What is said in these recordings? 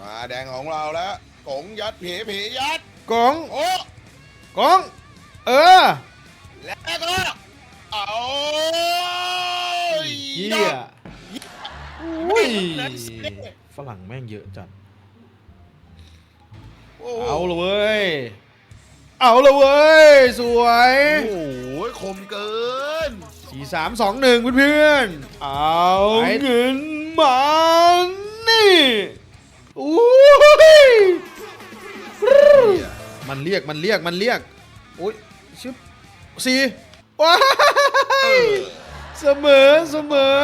มาแดงของเราแล้วกงยัดผีผียัดกองโอ้กองเออ แล้วก็เอาเฮียอุ้ยฝรั่งแม่งเยอะจัดโอ้โหเอาละเว้ยเอาละเว้ยสวย โอ้โหคมเกินสี่สามสองหนึ่งเพื่อนๆเอาเงินมานี่ มันเรียกมันเรียกมันเรียกโอ้ยชึบสี่ว้ายเสมอเสมอ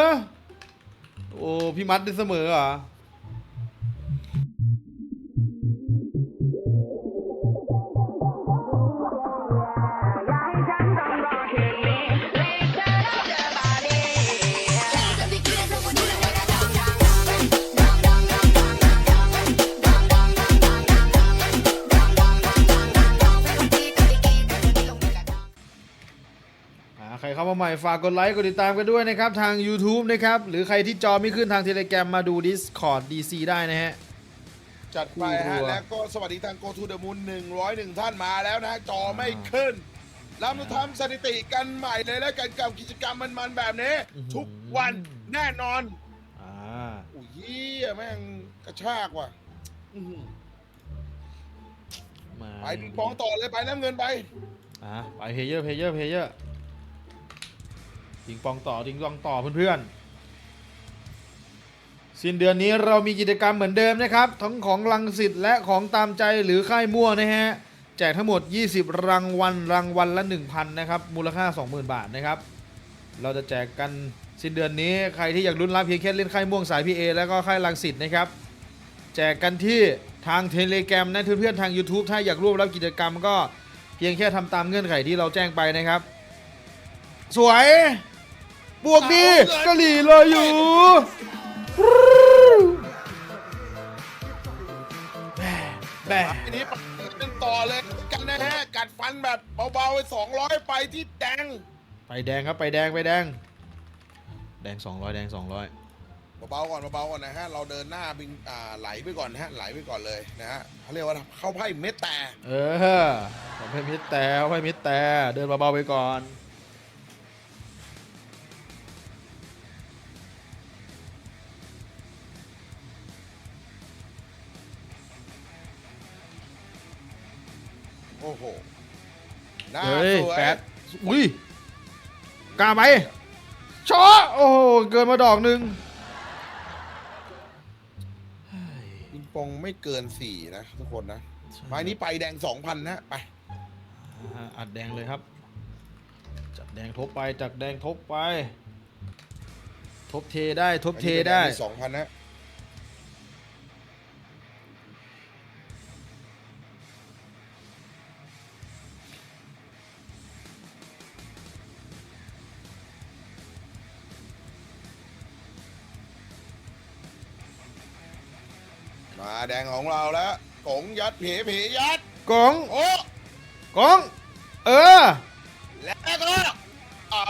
โอ้พี่มัดได้เสมอเหรอ มาใหม่ฝากกดไลค์กดติดตามกันด้วยนะครับ ทาง YouTube นะครับ หรือใครที่จอไม่ขึ้นทาง Telegram มาดู Discord DC ได้นะฮะ จัดไปฮะ คู่รัว แล้วก็สวัสดีทาง Go to the Moon 101 ท่านมาแล้วนะฮะจอไม่ขึ้นเรามาทำสถิติกันใหม่เลยแล้วกันกับกิจกรรมมันๆแบบนี้ ทุกวันแน่นอน อ่าอุ้ยเหี้ยแม่งกระชากว่ะอื้อหือมาไปปิงปองต่อเลยไปน้ำเงินไป อ่าไปเพเยอร์เพเยอร์เพเยอร์ ติงปองต่อติงปองต่อเพื่อนๆสิ้นเดือนนี้เรามีกิจกรรมเหมือนเดิมนะครับ ทั้งของลังสิตและของตามใจหรือค่ายมั่วนะฮะแจกทั้งหมด 20 รางวัลรางวัลละ 1,000 นะครับ มูลค่า 20,000 บาทนะครับ เราจะแจกกันสิ้นเดือนนี้ใครที่อยากลุ้นรับเพียงแค่เล่นค่ายม่วงสายพีเอแล้วก็ค่ายลังสิตนะครับ แจกกันที่ทางเทเล gram นะเพื่อนๆทาง YouTube ถ้าอยากร่วมรับกิจกรรมก็เพียงแค่ทำตามเงื่อนไขที่เราแจ้งไปนะครับ สวย บวกดีกะหรี่รออยู่แบ่แบ่ทีนี้ไปกันต่อเลยกันนะฮะกัดฟันแบบเบาๆไป200ไปที่แดงไปแดงครับไปแดงไปแดง แดง 200 แดง 200 เบาๆก่อนเบาๆก่อนนะฮะเราเดินหน้าบิงอ่าไหลไปก่อนนะฮะไหลไปก่อนเลยนะฮะเขาเรียกว่าเข้าไพ่เม็ดแต่เออผมให้มิดแต่ให้มิดแต่เดินเบาๆไปก่อน หน้าเฮ้ยสวยแปดอุ้ยกล้าไปชอโอ้โหเกินมาดอกหนึ่งปิงปองไม่เกินสี่นะทุกคนนะไม้นี้ไปแดงสองพันนะไปอ่าอัดแดงเลยครับ จัดแดงทบไปจัดแดงทบไป ทบเทได้ทบเทได้สองพันนะ มาแดงของเราแล้วกงยัดผีผียัดกองโอ้กองเออ แล้วก็เอา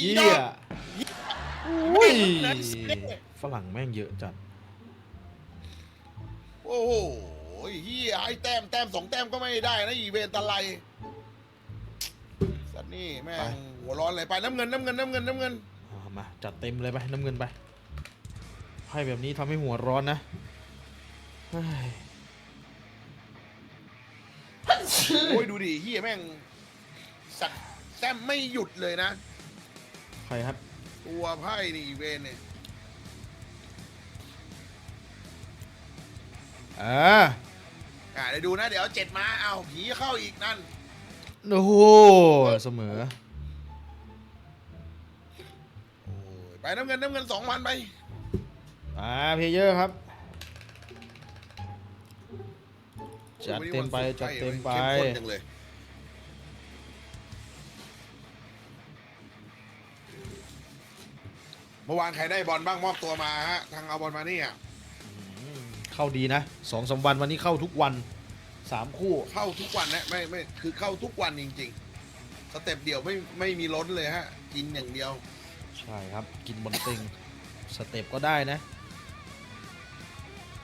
เฮียอุ้ยฝรั่งแม่งเยอะจัด โอ้โหเฮียไอ้แต้มแต้มสองแต้มก็ไม่ได้นะอีเวนต์อะไรสัตว์นี่แม่ไปงหัวร้อนเลยไปน้ำเงินน้ำเงินน้ำเงินน้ำเงินอ่ามาจัดเต็มเลยไปน้ำเงินไป ให้แบบนี้ทำให้หัวร้อนนะเฮ้ยโอ้ยดูดิเฮียแม่ง สัตว์แต้มไม่หยุดเลยนะ ใครครับ ตัวไพ่นี่อีเวนต์เนี่ยอ่าอ่าเดี๋ยวดูนะ เดี๋ยวเจ็ดมา เอาผีเข้าอีกนั่น โอ้โห เสมอ โอ้ย ไปน้ำเงินน้ำเงินสองพันไป อ่าเพลเยอร์ครับ จัดเต็มไปโอ้ยวันศุกร์จัดเต็มไปเข้ข้นจังเลยเมื่อวานใครได้บอลบ้างมอบตัวมาฮะทางเอาบอลมานี่อะเข้าดีนะสองสามวันวันนี้เข้าทุกวันสามคู่เข้าทุกวันนะไม่ไม่คือเข้าทุกวันจริง ๆ สเต็ปเดียวไม่ไม่มีล้นเลยฮะ กินอย่างเดียว ใช่ครับ กินบนเต็งสเต็ปก็ได้นะ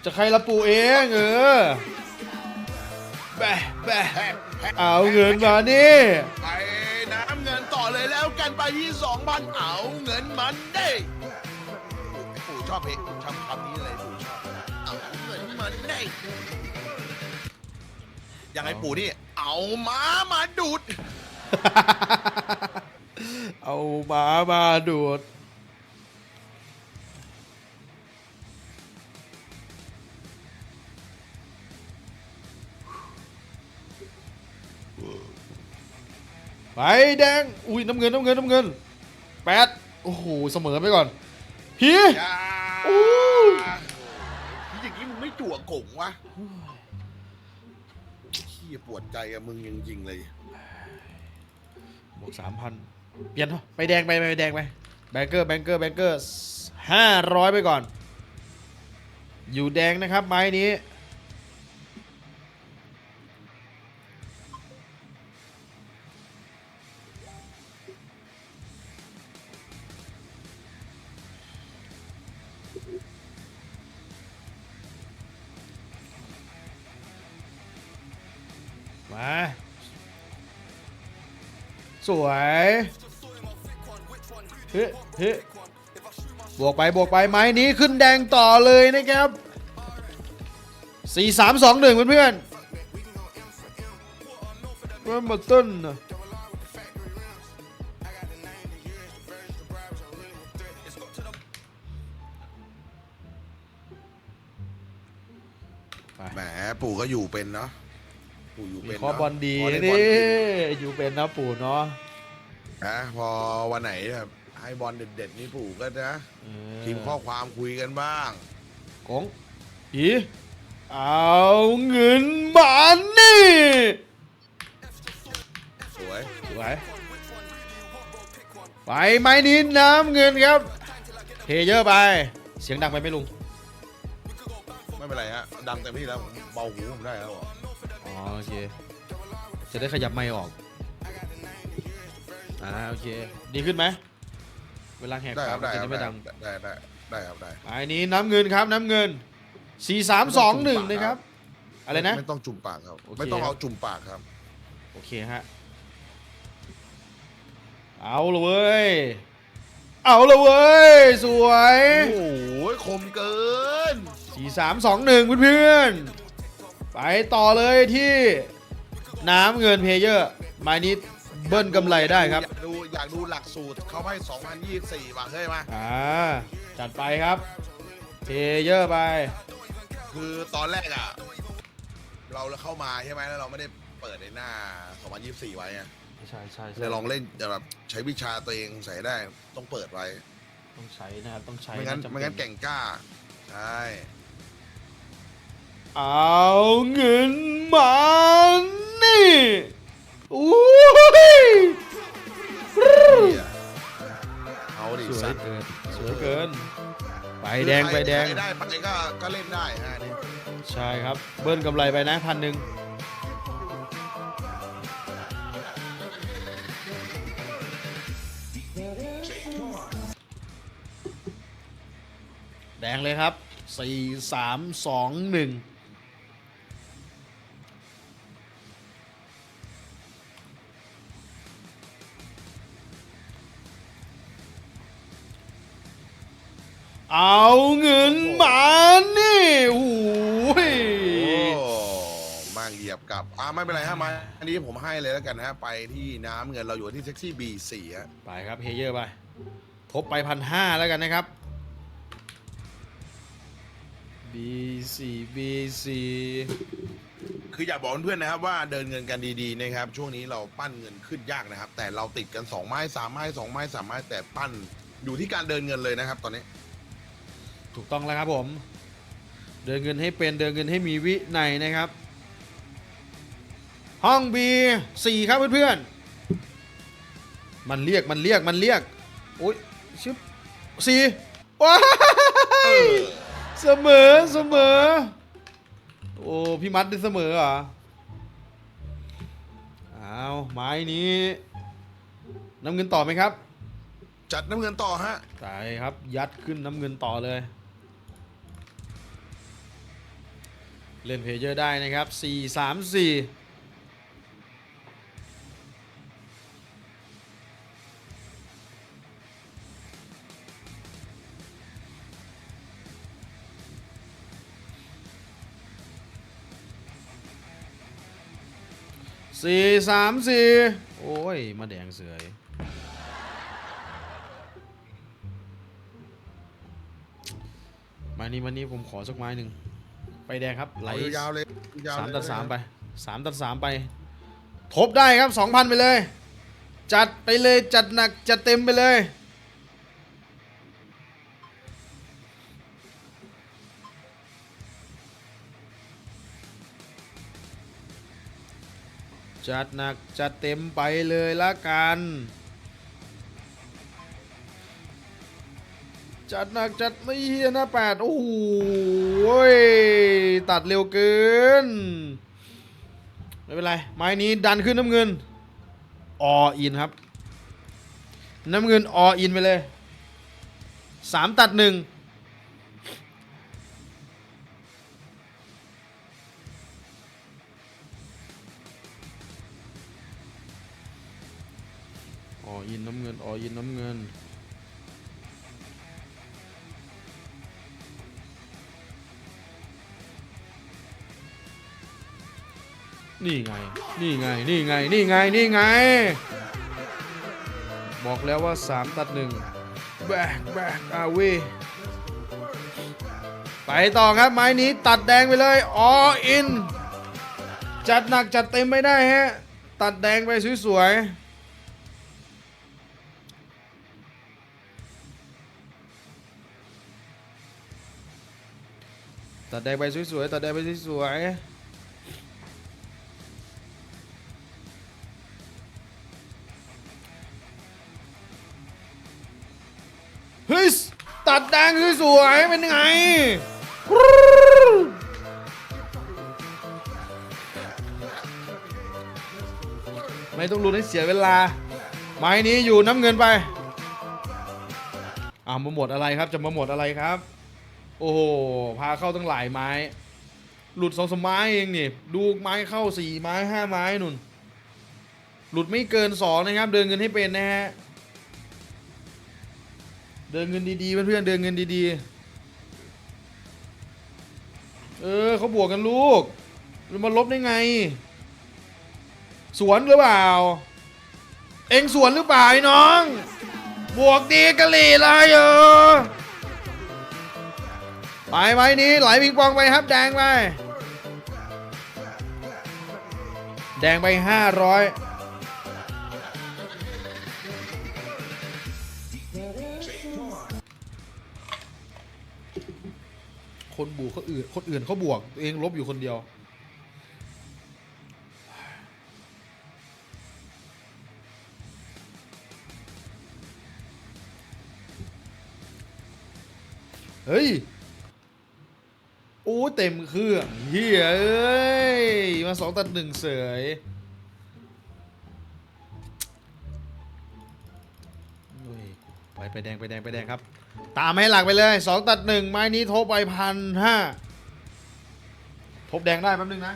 จะใครละปู่เองเออแบะแบะแฮะแฮะเอาเงินมานี่ ไปน้ำเงินต่อเลยแล้วกันไปที่สองพันเอาเงินมันได้ปู่ชอบเพลงชอบคำนี้เลยปู่ชอบเอาเงินมันได้ยังไงปู่นี่เอาม้ามาดูด เอาหมามาดูด ไปแดง อุ้ยน้ำเงินน้ำเงินน้ำเงินแปดโอ้โหเสมอไปก่อนฮีอย่าอู้อย่างนี้มึงไม่จั่วกงวะขี้ยปวดใจกับมึงจริงๆเลยบวกสามพันเปลี่ยนเถอะไปแดงไปไปแดงไปแบงเกอร์แบงเกอร์แบงเกอร์ห้าร้อยไปก่อน อยู่แดงนะครับไม้นี้ สวยเฮ้เฮ้บวกไปบวกไปไม้นี้ขึ้นแดงต่อเลยนะครับสี่สามสองหนึ่งเพื่อนๆเริ่มมาต้นนะแหมปู่ก็อยู่เป็นเนาะ ปู่อยู่มีเป็นข้อบอลดีพอได้บอนี่ลกินอยู่เป็นนะปู่เนาะนะพอวันไหนแบบให้บอลเด็ดๆนี่ปู่ก็นะเออพิมพ์ข้อความคุยกันบ้าง กงอีเอาเงินมานี่สวยสวยไปไม้นี้น้ำเงินครับเทเยอะไป เสียงดังไปไหม่ลุงไม่เป็นไรฮะดังเต็มที่แล้วผมเบาหูผมได้แล้วเหรออ๋อ โอเค จะได้ขยับไมค์ออกอ่าโอเคดีขึ้นไหมเวลาแหกได้คปารักบมันได้คจะรับได้ไม่ดังได้ได้ได้ครับได้ไม้นี้น้ำเงินครับน้ำเงินสี่สามสองหนึ่งนะครับ อะไรนะ ไม่ต้องจุ่มปากครับ โอเค ไม่ต้องเอาจุ่มปากครับ โอเคฮะ เอาละเว้ย เอาละเว้ย สวยโอ้โหคมเกินสี่สามสองหนึ่งเพื่อนๆ ไปต่อเลยที่น้ำเงินเพลเยอร์ไม้นี้เบิ้ลกำไรได้ครับ อยากดูอยากดูหลักสูตรเขาให้ 2024มาเฮ้ยมา อ่า จัดไปครับเพลเยอร์ไป คือตอนแรกอะ เราเข้ามาใช่ไหมแล้วเราไม่ได้เปิดในหน้า 2024 ไว้ไงใช่ใช่เลยลองเล่นแบบใช้วิชาตัวเองใส่ได้ต้องเปิดไว้ ต้องใช้นะครับ ต้องใช้ไม่งั้นจำเป็ไม่งั้นแก่งกล้า ใช่ เอาเงินมานี่อุ้ยเอาดิสวยสัตว์เกินสวยเกินไปแดงไปแดงใครได้ไปก็ก็เล่นได้ฮะนี่ใช่ครับเบิ้ลกำไรไปนะพันหนึ่งแดงเลยครับ 4 3 2 1 เอาเงินมานี่โอ้ยโอ้มางเหยียบกลับอ่าไม่เป็นไรฮะมาอันนี้ผมให้เลยแล้วกันฮะไปที่น้ำเงินเราอยู่ที่เซ็กซี่ B4 ฮะไปครับเฮเยอร์ไป ทบไปพันห้าแล้วกันนะครับ B4 B4 คืออยากบอกเพื่อนๆนะครับว่าเดินเงินกันดีๆนะครับ ช่วงนี้เราปั้นเงินขึ้นยากนะครับ แต่เราติดกัน2ไม้3ไม้2ไม้3ไม้แต่ปั้นอยู่ที่การเดินเงินเลยนะครับ ตอนนี้ ถูกต้องแล้วครับผม เดินเงินให้เป็นเดินเงินให้มีวินัยนะครับ ห้อง B4 ครับเพื่อนๆ มันเรียกมันเรียกมันเรียกโอ้ยชิบสี่ว้ายเสมอเสมอ โอ้พี่มัดได้เสมอเหรออ้าวไม้นี้น้ำเงินต่อไหมครับ จัดน้ำเงินต่อฮะตายครับยัดขึ้นน้ำเงินต่อเลย เล่นเพเยอร์ได้นะครับ 4 3 4สี่สามสี่โอ้ย มาแดงเสือยมานี้มานี้ผมขอสักไม้หนึ่ง ไปแดงครับไหลเอายาวๆเลยยาวๆสามเลยตัดสามไปสามตัดสามไป ทบได้ครับสองพันไปเลย จัดไปเลยจัดหนักจัดเต็มไปเลย จัดหนักจัดเต็มไปเลยละกัน จัดหนักจัดไม่เฮียนะแปดโอ้โหยตัดเร็วเกิน ไม่เป็นไร ไม้นี้ดันขึ้นน้ำเงิน ออินครับ น้ำเงินออินไปเลยสามตัดหนึ่งออินน้ำเงินออินน้ำเงิน นี่ไง นี่ไง นี่ไง นี่ไง นี่ไง บอกแล้วว่า 3 ตัดหนึ่งแบกแบกอาวีไปต่อครับ ไม้นี้ตัดแดงไปเลยออิน จัดหนักจัดเต็มไม่ได้ฮะ ตัดแดงไปสวยๆ ตัดแดงไปสวยๆ ตัดแดงไปสวยๆ ตัดแดงสวยๆเป็นยังไง ไม่ต้องลุ้นให้เสียเวลา ไม้นี้อยู่น้ำเงินไปอ่ามาหมดอะไรครับจะมาหมดอะไรครับ โอ้โหพาเข้าตั้งหลายไม้ หลุดสองสมไม้เองนี่ดูไม้เข้าสี่ไม้ห้าไม้นุ่น หลุดไม่เกินสองนะครับ เดินเงินให้เป็นนะฮะ เดินเงินดีๆเพื่อนๆเดินเงินดีๆ เออเขาบวกกันลูกจะมาลบได้ไง สวนหรือเปล่า เองสวนหรือเปล่าไอ้น้อง บวกดีกะหลี่เลยเออไปไว้นี้ไหลปิงปองไปครับแดงไป แดงไปห้าร้อย คนบวกเขาอื่นคนอื่นเขาบวกตัวเองลบอยู่คนเดียว เฮ้ย โอ้เต็มเครื่องเฮียเอ้ย มาสองตัดหนึ่งเสยเฮ้ย ไปไปแดงไปแดงไปแดงครับ ตามให้หลักไปเลยสองตัดหนึ่งไม้นี้ทบไปพันห้าทบแดงได้แป๊บนึงนะ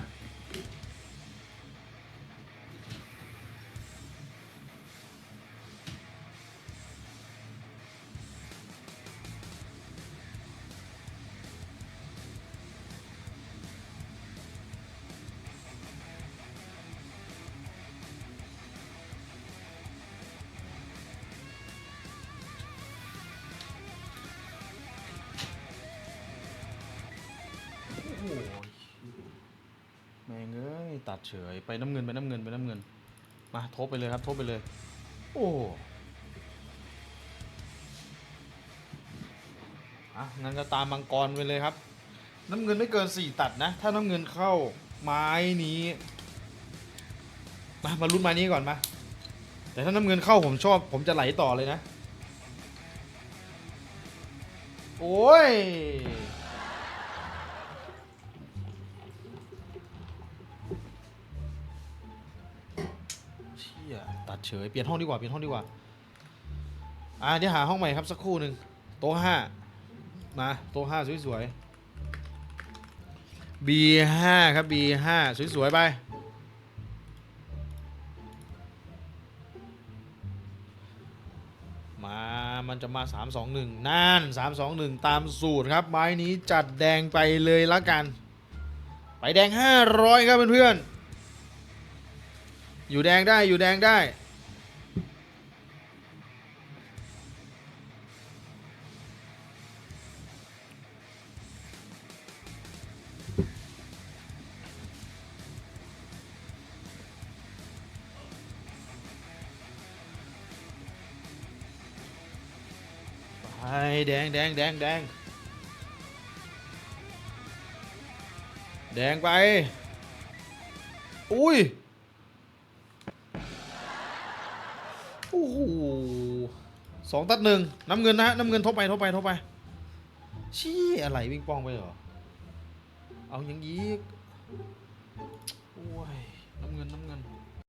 ดเฉยไปน้ำเงินไปน้ำเงินไปน้ำเงิน มาทบไปเลยครับทบไปเลย โอ้อะงั้นก็ตามมังกรไปเลยครับ น้ำเงินไม่เกินสี่ตัดนะ ถ้าน้ำเงินเข้าไม้นี้ มามาลุ้นไม้นี้ก่อนมา แต่ถ้าน้ำเงินเข้าผมชอบ ผมจะไหลต่อเลยนะ โอ้ย เฉย เปลี่ยนห้องดีกว่า เปลี่ยนห้องดีกว่า อ่าเดี๋ยวหาห้องใหม่ครับสักครู่หนึ่งโต๊ะห้ามาโต๊ะห้าสวยๆ B5 ครับ B5 สวยๆ ไป มา มันจะมา 3 2 1นั่น3 2 1 ตามสูตรครับ ไม้นี้จัดแดงไปเลยละกัน ไปแดง 500 ครับเพื่อนๆอยู่แดงได้อยู่แดงได้ ไปแดงแดงแดงแดงแดงไป อุ้ย โอ้โหสองตัดหนึ่งน้ำเงินนะฮะ น้ำเงินทบไปทบไปทบไป ชี้อะไรวิ่งป้องไปเหรอ เอาอย่างยีกโอ้ย น้ำเงิน น้ำเงิน